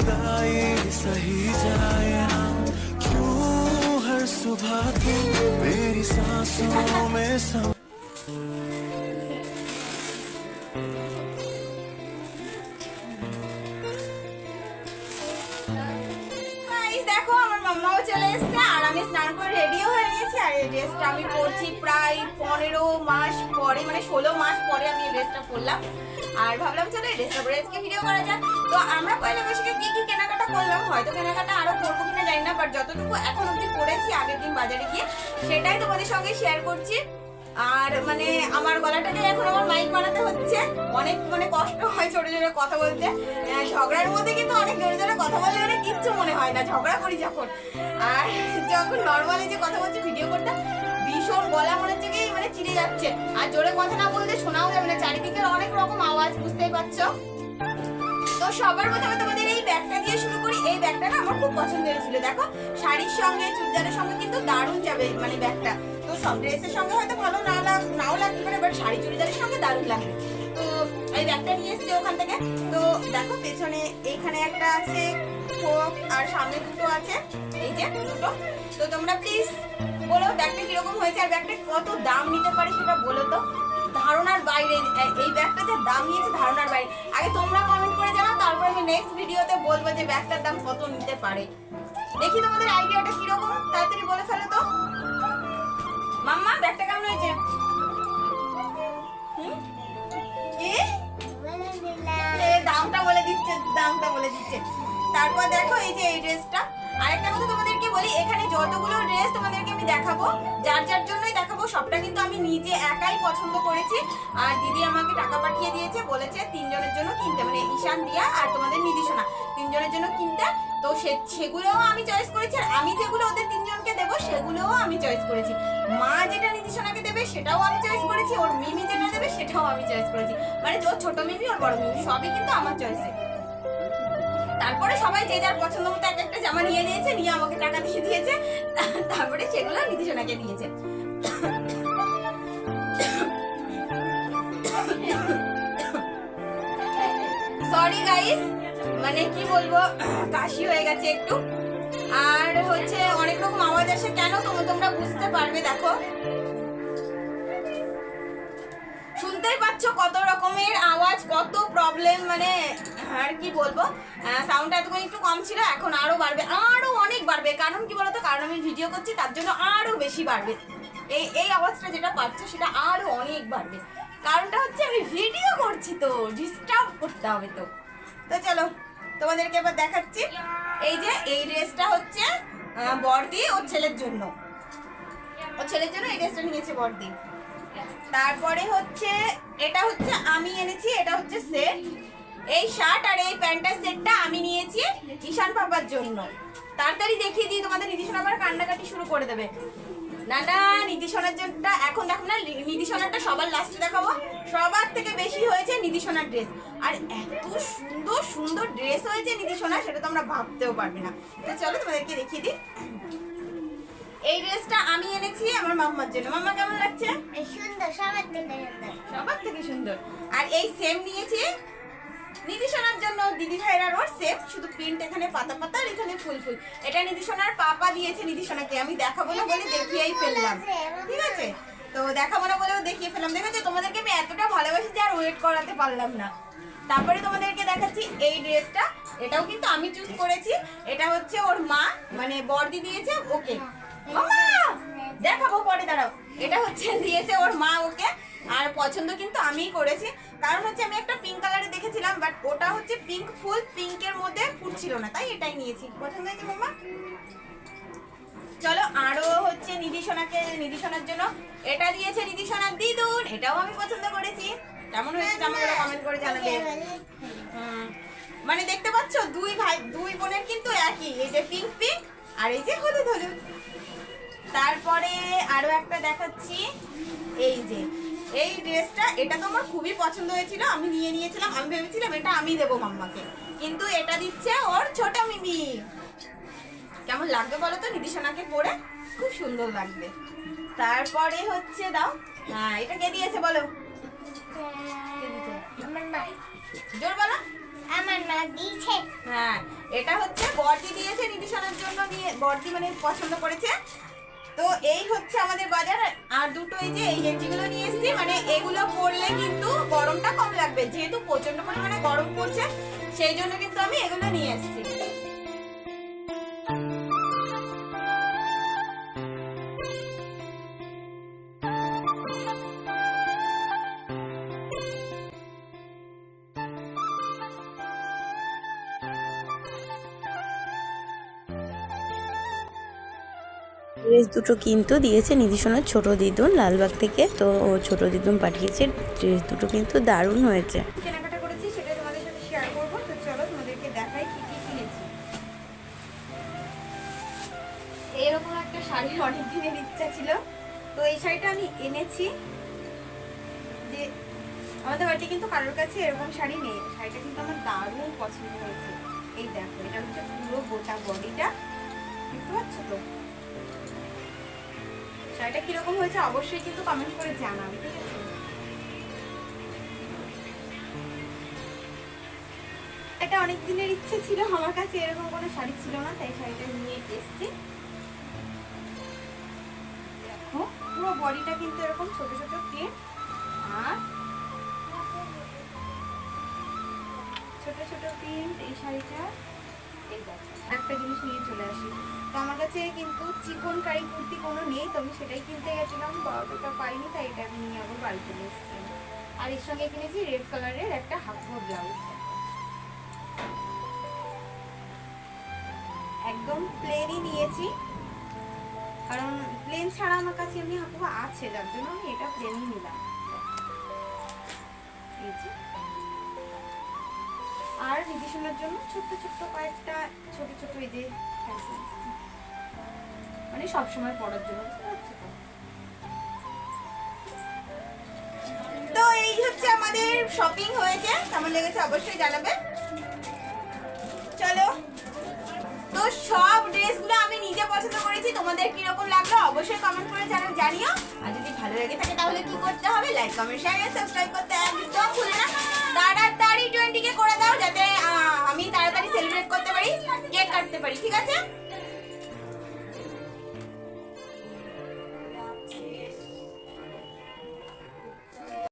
그가 이사이자에 난 교할 수밖에 매일 사소에서 নিয়েছি আর এই ড্রেসটা আমি পরছি প্রায় পনেরো মাস পরে মানে ষোলো মাস পরে আমি এই ড্রেসটা পরলাম। আর ভাবলাম, চলো এই ড্রেসটা পরে আজকে ভিডিও করা যাক। তো আমরা পয়লা বৈশাখে কী কী কেনাকাটা করলাম? হয়তো কেনাকাটা আরও করব কিনা জানি না বাট যতটুকু এখন অবধি করেছি আগের দিন বাজারে গিয়ে, সেটাই তোমাদের সঙ্গে শেয়ার করছি। আর মানে আমার গলাটা গলাটাকে এখন আমার মাইক বানাতে হচ্ছে। অনেক মানে কষ্ট হয় ছোট জোরে কথা বলতে। ঝগড়ার মধ্যে কিন্তু অনেক জোরে জোরে কথা বললে মানে কিচ্ছু মনে হয় না, ঝগড়া করি যখন। আর যখন নর্মালি যে কথা বলছি ভিডিও করতে ভীষণ গলা মনে হচ্ছে কি মানে চিড়ে যাচ্ছে। আর জোরে কথা না বলতে শোনাও যাবে না, চারিদিকে অনেক রকম আওয়াজ, বুঝতেই পারছ? তো সবার প্রথমে তোমাদের এই ব্যাগটা দিয়ে শুরু করি। এই ব্যাগটা না আমার খুব পছন্দের ছিল। দেখো, শাড়ির সঙ্গে, চুড়িদারের সঙ্গে কিন্তু দারুণ যাবে মানে ব্যাগটা। সব ড্রেসের সঙ্গে হয়তো ভালো না লাগ নাও লাগতে পারে বাট শাড়ি চুড়িদারের সঙ্গে দারুণ লাগবে। তো এই ব্যাগটা নিয়ে এসেছি ওখান থেকে। তো দেখো, পেছনে এইখানে একটা আছে, ফোক, আর সামনে দুটো আছে। এই যে দুটো। তো তোমরা প্লিজ বলো, ব্যাগটা কীরকম হয়েছে, আর ব্যাগটা কত দাম নিতে পারে সেটা বলো তো। ধারণার বাইরে এই ব্যাগটা যে দাম নিয়েছে, ধারণার বাইরে। আগে তোমরা কমেন্ট করে জানাও, তারপর আমি নেক্সট ভিডিওতে বলব যে ব্যাগটার দাম কত নিতে পারে। দেখি তোমাদের আইডিয়াটা কীরকম, তাড়াতাড়ি বলে ফেলো তো। মাম্মা, ব্যাগটা কেমন হয়েছে? দামটা বলে দিচ্ছে, দামটা বলে দিচ্ছে। তারপর দেখো এই যে এই ড্রেসটা। আরেকটা কথা তোমাদেরকে বলি, এখানে যতগুলো ড্রেস তোমাদেরকে আমি দেখাবো, যার যার জন্যই সবটা কিন্তু আমি নিজে একাই পছন্দ করেছি। আর দিদি আমাকে টাকা পাঠিয়ে দিয়েছে, বলেছে তিনজনের জন্য কিনতে মানে ঈশান, দিয়া আর তোমাদের নির্দেশনা তিনজনের জন্য কিনতে তো সে, সেগুলোও আমি চয়েস করেছি। আর আমি যেগুলো ওদের তিনজনকে দেবো, সেগুলোও আমি চয়েস করেছি। মা যেটা নির্দেশনাকে দেবে, সেটাও আমি চয়েস করেছি। ওর মিমি যেটা দেবে, সেটাও আমি চয়েস করেছি। মানে ওর ছোট মিমি, ওর বড় মিমি, সবই কিন্তু আমার চয়েসে তারপরে সবাই যে যার পছন্দ মতো এক একটা জামা নিয়ে নিয়েছে, নিয়ে আমাকে টাকা দিয়ে দিয়েছে। তারপরে সেগুলো নির্দেশনাকে দিয়েছে। গাইস মানে কি বলব, কাশি হয়ে গেছে একটু। আর হচ্ছে অনেক রকম আওয়াজ আসে। কেন তোমরা তোমরা বুঝতে পারবে, দেখো। শুনতেই পাচ্ছ কত রকমের আওয়াজ, কত প্রবলেম মানে আর কি বলব সাউন্ডটা এতক্ষণ একটু কম ছিল, এখন আরও বাড়বে, আরও অনেক বাড়বে। কারণ কি বলতো, কারণ আমি ভিডিও করছি, তার জন্য আরও বেশি বাড়বে। এই এই আওয়াজটা যেটা পাচ্ছ, সেটা আরও অনেক বাড়বে। কারণটা হচ্ছে আমি ভিডিও করছি তো ডিস্টার্ব করতে হবে তো। তো চলো, তোমাদেরকে এবার দেখাচ্ছি। এই যে, এই ড্রেসটা হচ্ছে বড়দি ওর ছেলের জন্য। ওর ছেলের জন্য এই ড্রেসটা নিয়েছে বড়দি তারপরে হচ্ছে, এটা হচ্ছে আমি এনেছি, এটা হচ্ছে সেট এই শার্ট আর এই প্যান্টের সেটটা আমি নিয়েছি ঈশান পাপার জন্য। তাড়াতাড়ি দেখিয়ে দিই, তোমাদের নিধিশন আবার কান্নাকাটি শুরু করে দেবে। না না নিধিশনার জন্য এখন দেখো না নিধিশনারটা সবার লাস্টে দেখাবো। সবার থেকে বেশি হয়েছে নিধিশনার ড্রেস আর এত সুন্দর সুন্দর ড্রেস হয়েছে নিধিশনা সেটা তোমরা ভাবতেও পারবে না। তো চলো তোমাদেরকে দেখিয়ে দিই। এই ড্রেসটা আমি এনেছি আমার মাম্মার জন্য। মাম্মা কেমন লাগছে? সুন্দর সবার থেকে সুন্দর। সবার থেকে সুন্দর। আর এই সেম নিয়েছি নিধিশনার জন্য দিদি ভাইরার ওর সেম শুধু প্রিন্ট এখানে পাতা পাতা আর এখানে ফুল ফুল। এটা নিধিশনার পাপা দিয়েছে নিধিশনাকে আমি দেখাবো না বলে দেখিয়েই ফেললাম। ঠিক আছে? তো দেখাবো না বলেও দেখিয়ে ফেললাম। দেখেছ, তোমাদেরকে আমি এতটা ভালোবাসি যে আর ওয়েট করাতে পারলাম না। তারপরে তোমাদেরকে দেখাচ্ছি এই ড্রেসটা। এটাও কিন্তু আমি চুজ করেছি। এটা হচ্ছে ওর মা মানে বর্দি দিয়েছে ওকে। দেখাবো পরে, দাঁড়াও। এটা হচ্ছে, দিয়েছে ওর মা ওকে। আর পছন্দ কিন্তু আমিই করেছি। কারণ হচ্ছে আমি একটা পিঙ্ক কালারে দেখেছিলাম বাট ওটা হচ্ছে পিঙ্ক ফুল পিঙ্কের মধ্যে ফুটছিল না, তাই এটাই নিয়েছি। পছন্দ হয়েছে মামা চলো আরও হচ্ছে নিধিশোনাকে নিধিশোনার জন্য। এটা দিয়েছে নিধিশোনার দিদুন, এটাও আমি পছন্দ করেছি। কেমন হয়েছে জামাগুলো কমেন্ট করে জানাবে। মানে দেখতে পাচ্ছ, দুই ভাই, দুই বোনের কিন্তু একই। এই যে পিঙ্ক পিঙ্ক আর এই যে হলুদ হলুদ। তারপরে আরও একটা দেখাচ্ছি। এই যে এই ড্রেসটা এটা তো আমার খুবই পছন্দ হয়েছিল আমি নিয়ে নিয়েছিলাম আমি ভেবেছিলাম এটা আমি দেবো মাম্মাকে। কিন্তু এটা দিচ্ছে ওর ছোট মিমি। কেমন লাগবে বলো তো? নিদিশনাকে পরে? খুব সুন্দর লাগবে। তারপরে হচ্ছে দাও হ্যাঁ এটা কে দিয়েছে বলো? আমার মা। জোর বলো। আমার মা দিয়েছে। হ্যাঁ এটা হচ্ছে বর্দি দিয়েছে নিতিশানার জন্য নিয়ে বর্দি মানে পছন্দ করেছে। তো এই হচ্ছে আমাদের বাজার, আর দুটো এই যে এই গেঞ্জিগুলো নিয়ে এসেছি মানে এগুলো পরলে কিন্তু গরমটা কম লাগবে, যেহেতু প্রচণ্ড পরিমাণে গরম পড়ছে, সেই জন্য কিন্তু আমি এগুলো নিয়ে এসেছি। ড্রেস দুটো কিন্তু দিয়েছে। নিধিশোনার ছোট দিদুন লালবাগ থেকে। তো ও ছোট দিদুন পাঠিয়েছে, ড্রেস দুটো কিন্তু দারুণ হয়েছে। এরকম একটা অনেক দিনের ইচ্ছা ছিল। তো এই শাড়িটা আমি আমাদের কিন্তু কারোর কাছে এরকম শাড়ি নেই। শাড়িটা কিন্তু আমার দারুণ পছন্দ হয়েছে। এই দেখো, এটা হচ্ছে পুরো গোটা বডিটা। দেখতে পাচ্ছ তো? শাড়িটা কীরকম হয়েছে অবশ্যই কিন্তু কমেন্ট করে আছে এটা অনেক দিনের ইচ্ছে ছিল আমার কাছে, এরকম কোনো শাড়ি ছিল না, তাই শাড়িটা নিয়ে এসেছি। দেখো, পুরো বডিটা কিন্তু এরকম ছোট ছোট প্রিন্ট আর ছোট ছোট প্রিন্ট এই শাড়িটা। একটা জিনিস নিয়ে চলে আসি। তো আমার কাছে কিন্তু চিকন কারি কুর্তি কোনো নেই, তো আমি সেটাই কিনতে গেছিলাম বারোটা পাইনি, তাই এটা আমি নিয়ে আবার বাড়িতে নিয়ে এসেছি। আর এর সঙ্গে কিনেছি রেড কালারের একটা হাফ ব্লাউজ একদম প্লেনই নিয়েছি। কারণ প্লেন ছাড়া আমার কাছে এমনি হাফুয়া আছে যার জন্য আমি এটা প্লেনই নিলাম। আর নির্দেশনার জন্য ছোট্ট ছোট্ট কয়েকটা ছোট ছোট এই যে মানে সবসময় পড়ার জন্য তো? এই হচ্ছে আমাদের শপিং হয়েছে, কেমন লেগেছে অবশ্যই জানাবে। চলো, তো সব ড্রেসগুলো আমি নিজে পছন্দ করেছি, তোমাদের কীরকম লাগল অবশ্যই কমেন্ট করে জানা, জানিও। আর যদি ভালো লেগে থাকে তাহলে কি করতে হবে? লাইক কমেন্ট শেয়ার সাবস্ক্রাইব করতে একদম ভুলে না। তাড়াতাড়ি টোয়েন্টি কে করে দাও, যাতে করতে পারি ঠিক আছে?